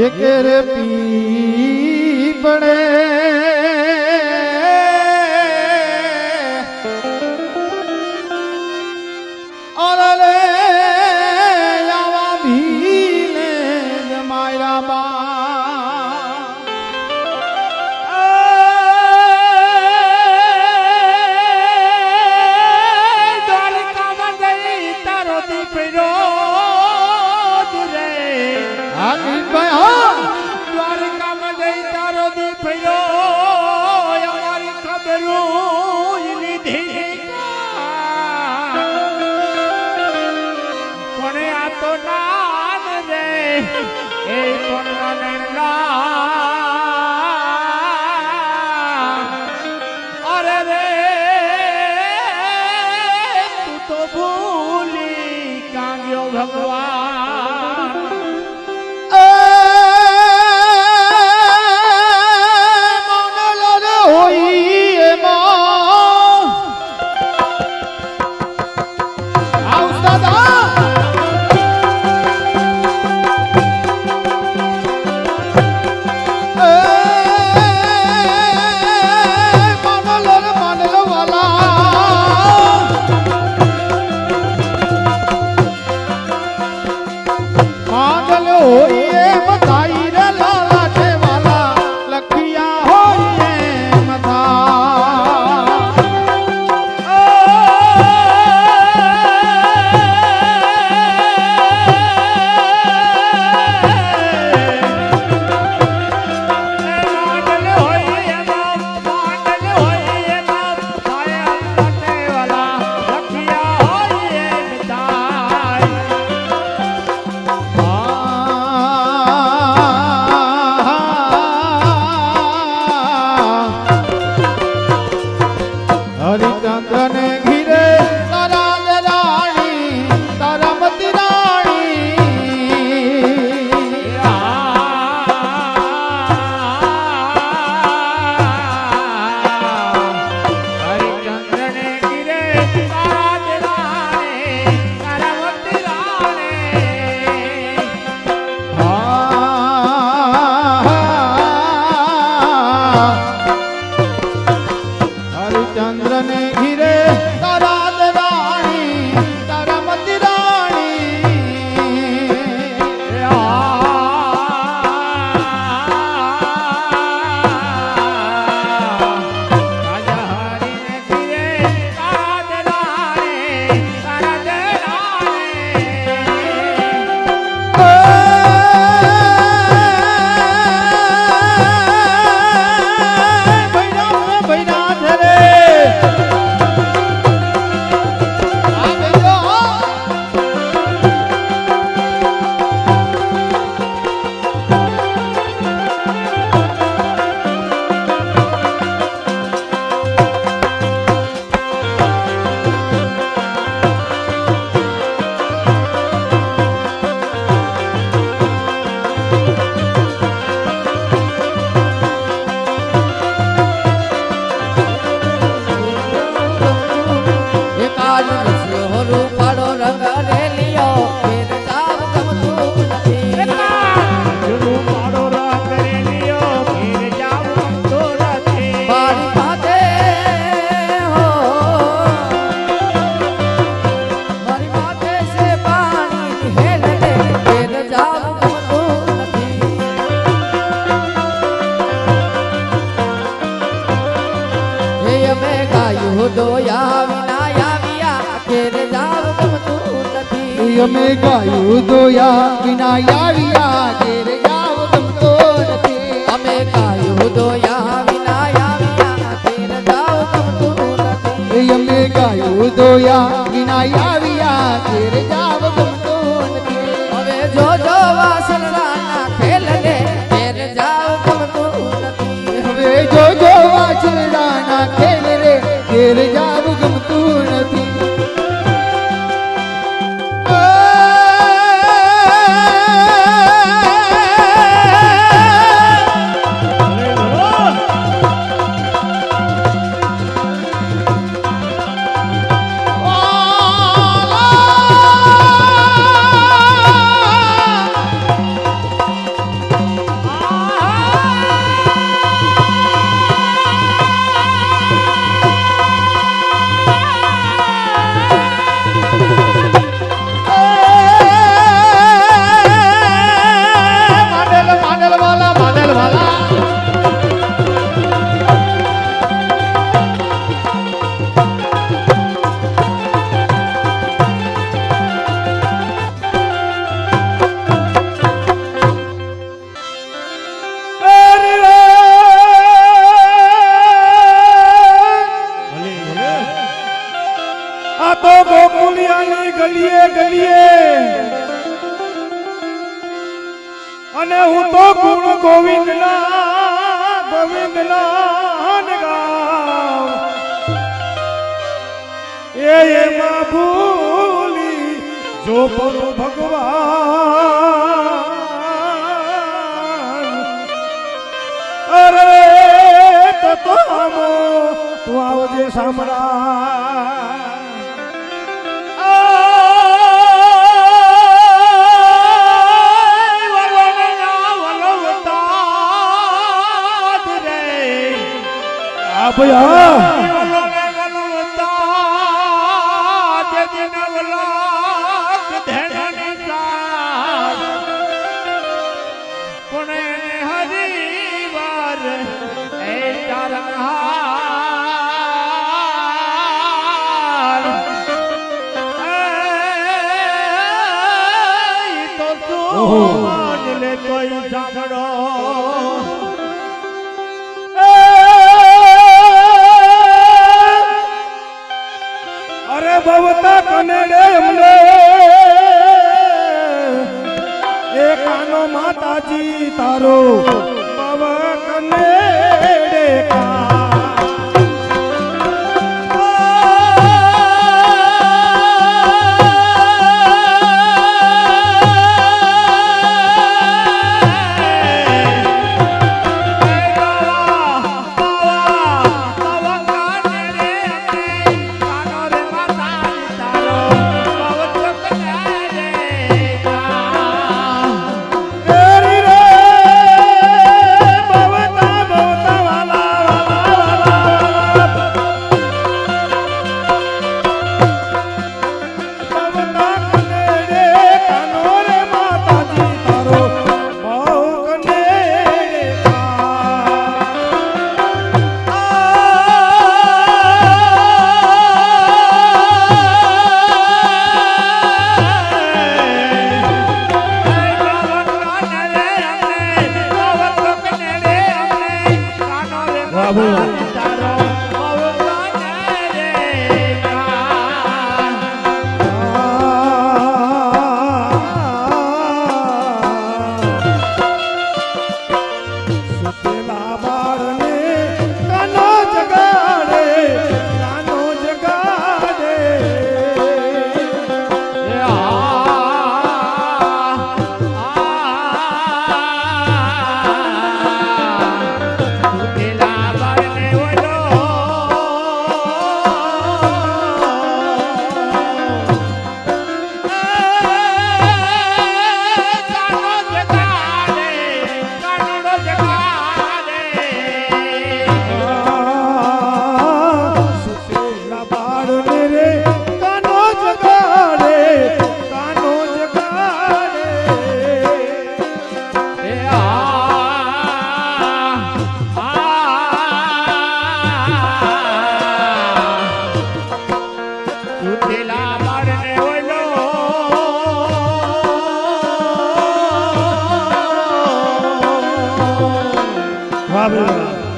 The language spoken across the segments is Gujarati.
એક રે પી પડે હરિચંદ્ર ને ઘીરે જ રાણી તરમતી મતી રાણી હરિચંદ્રને ઘીરે રાજ રાણી તરમતી રાણી હરિચંદ્ર અમે ગાયું દોયા વિના આવ્યા ઘેર ગાવ ગમતો નથી અમે ગાયું દોયા વિના આવ્યા ફેર જાવ ગમતું નથી અમે ગાયું દોયા વિના આવ્યા ઘેર જાવ ગમતો નથી હવે જો જો વાસણના ખેલ ને ફેર જાવ ગમતું નથી હવે જો જો વાછરડાના ખેલ રે ઘેર જાવ અને હું તો ગુણ ગોવિંદ ના ગોવિંદ એ એમાં ભૂલી જો પરુ ભગવાન. અરે, તો આવજે સામરા 哦呦 Hallelujah.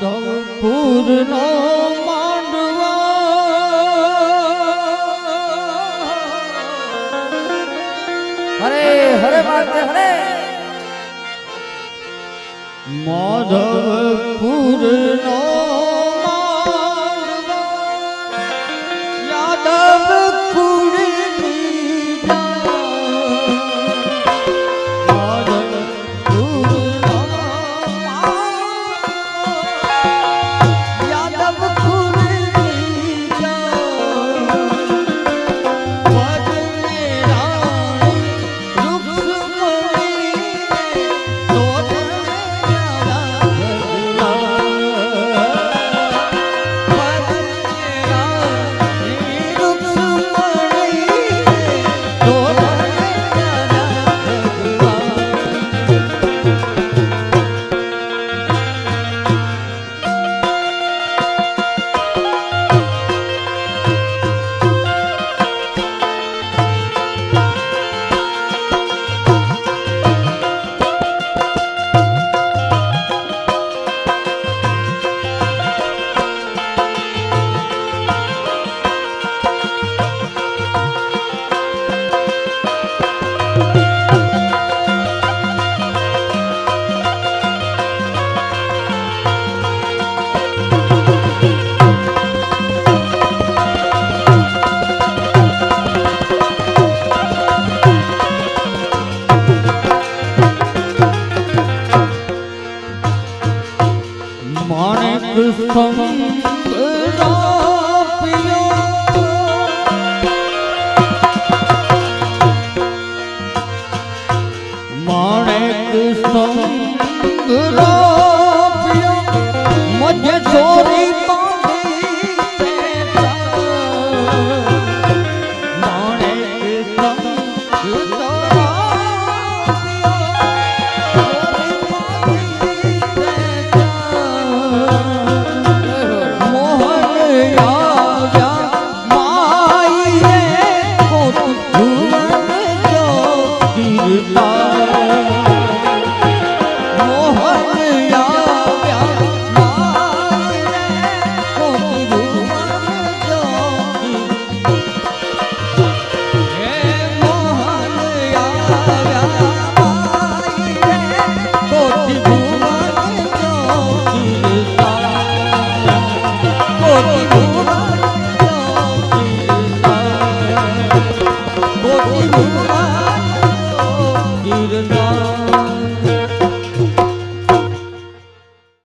માધવપુર નો હરે હરે માતે હરે. માધવપુર નો Oh.